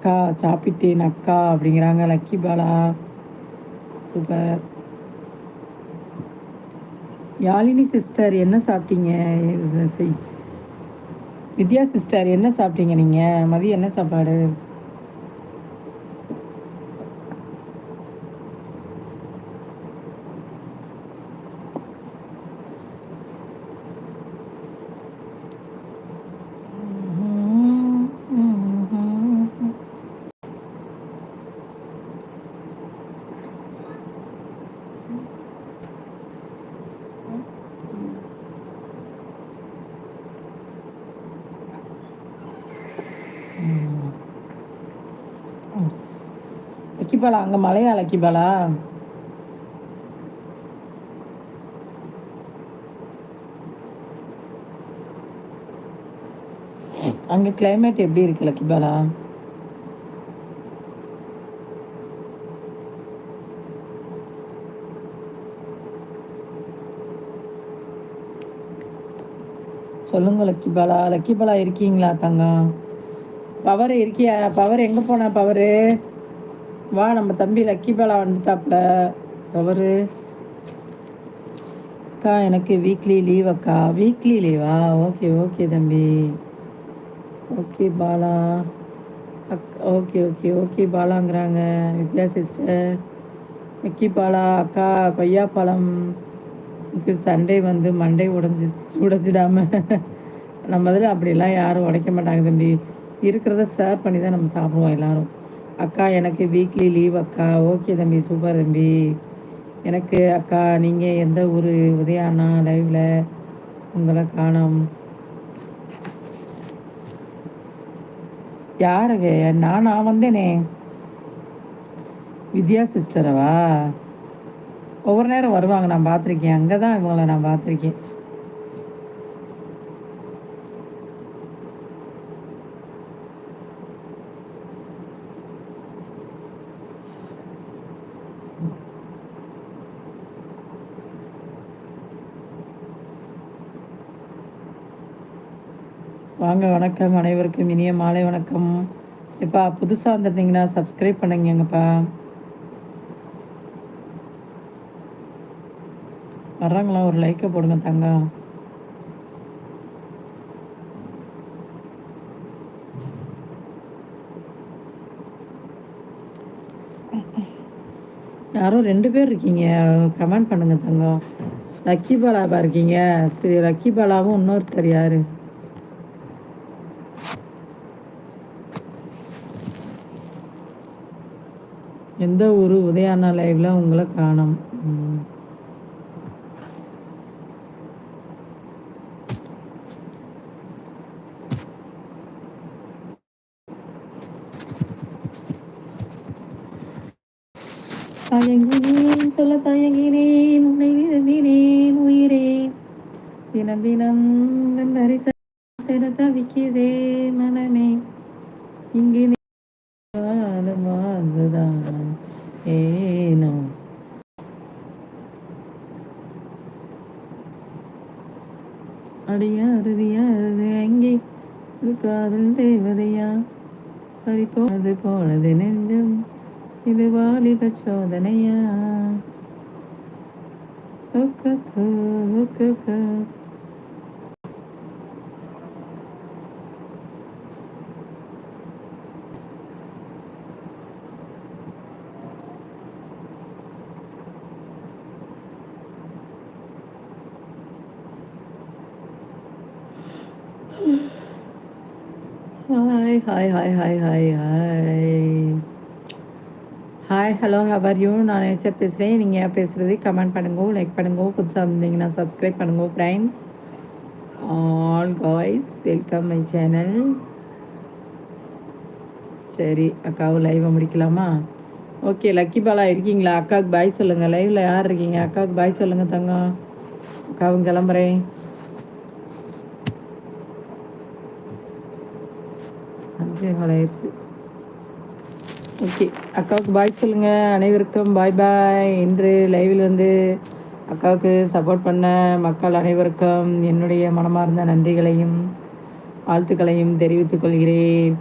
அக்கா சாப்பிட்டேன் அக்கா அப்படிங்கிறாங்க. Lucky Bala super Yazhini sister என்ன சாப்பிட்டீங்க? வித்யா சிஸ்டர் என்ன சாப்பிட்டீங்க நீங்கள் மதியம் என்ன சாப்பாடு? லக்கிபாலா அங்கே மலையா லக்கிபாலா அங்கே கிளைமேட் எப்படி இருக்கு லக்கிபாலா சொல்லுங்க லக்கிபாலா லக்கிபாலா இருக்கீங்களா தங்கம்? பவர் இருக்கியா? பவர் எங்கே போனா பவரு வா நம்ம தம்பி லக்கி பாலா வந்துட்டாப்ல அவரு? அக்கா எனக்கு வீக்லி லீவ் அக்கா. வீக்லி லீவா ஓகே ஓகே தம்பி. ஓகே பாலா. அக் ஓகே ஓகே ஓகே பாலாங்கிறாங்க. வித்யா சிஸ்டர் லக்கி பாலா அக்கா கொய்யாப்பழம். சண்டே வந்து மண்டே உடஞ்சி உடஞ்சிடாம. நம்ம இதில் அப்படிலாம் யாரும் உடைக்க மாட்டாங்க தம்பி. இருக்கிறத ஷேர் பண்ணி தான் நம்ம சாப்பிடுவோம் எல்லாரும். அக்கா எனக்கு வீக்லி லீவ் அக்கா. ஓகே தம்பி சூப்பர் தம்பி. எனக்கு அக்கா நீங்கள் எந்த ஊர்? உதயானா லைவில் உங்களை காணோம். யாருங்க நானா நான் வந்தேனே. வித்யா சிஸ்டரவா ஒவ்வொரு நேரம் வருவாங்க நான் பார்த்துருக்கேன். அங்கே தான் இவங்களை நான் பார்த்துருக்கேன். வாங்க வணக்கம். அனைவருக்கும் இனிய மாலை வணக்கம். இப்போ புதுசாக வந்துருந்தீங்கன்னா சப்ஸ்கிரைப் பண்ணுங்கப்பா வர்றாங்களா? ஒரு லைக்கை போடுங்க தங்கம் யாரும் ரெண்டு பேர் இருக்கீங்க. கமெண்ட் பண்ணுங்க தங்கம் லக்கி பாலாபா இருக்கீங்க. சரி லக்கி பாலாவும் இன்னொருத்தர் யாரு? எந்த ஒரு உதயானா லைவ்ல உங்களை காணும். தயங்கினேன் சொல்ல தயங்கினேன் உன்னை விரும்பினேன் உயிரே. தினம் தினம் பெற தவிக்குதே மனமே. இங்கே ஏனோ. அடியா அருதியா அருது காதல் தேவதையா? பறிப்போனது போனது நெஞ்சம். இது வாலிப சோதனையா hi hi hi hi hi hi hi hello how are you நான் நேச்சர் பேசுகிறேன் நீங்கள் ஏன் பேசுகிறது கமெண்ட் பண்ணுங்க லைக் பண்ணுங்க. புதுசாக இருந்தீங்கன்னா சப்ஸ்கிரைப் பண்ணுங்க friends all guys welcome my channel சரி அக்காவும் லைவை முடிக்கலாமா? ஓகே லக்கி பாலா இருக்கீங்களா? அக்காவுக்கு பாய் சொல்லுங்கள் லைவில் யார் இருக்கீங்க? அக்காவுக்கு பாய் சொல்லுங்கள் தங்கம். அக்காவும் கிளம்புறேன். அஞ்சு ஆயிடுச்சு ஓகே அக்காவுக்கு பாய் சொல்லுங்கள் அனைவருக்கும் பாய் பாய் இன்று லைவில் வந்து அக்காவுக்கு சப்போர்ட் பண்ண மக்கள் அனைவருக்கும் என்னுடைய மனமார்ந்த நன்றிகளையும் வாழ்த்துக்களையும் தெரிவித்துக் கொள்கிறேன்.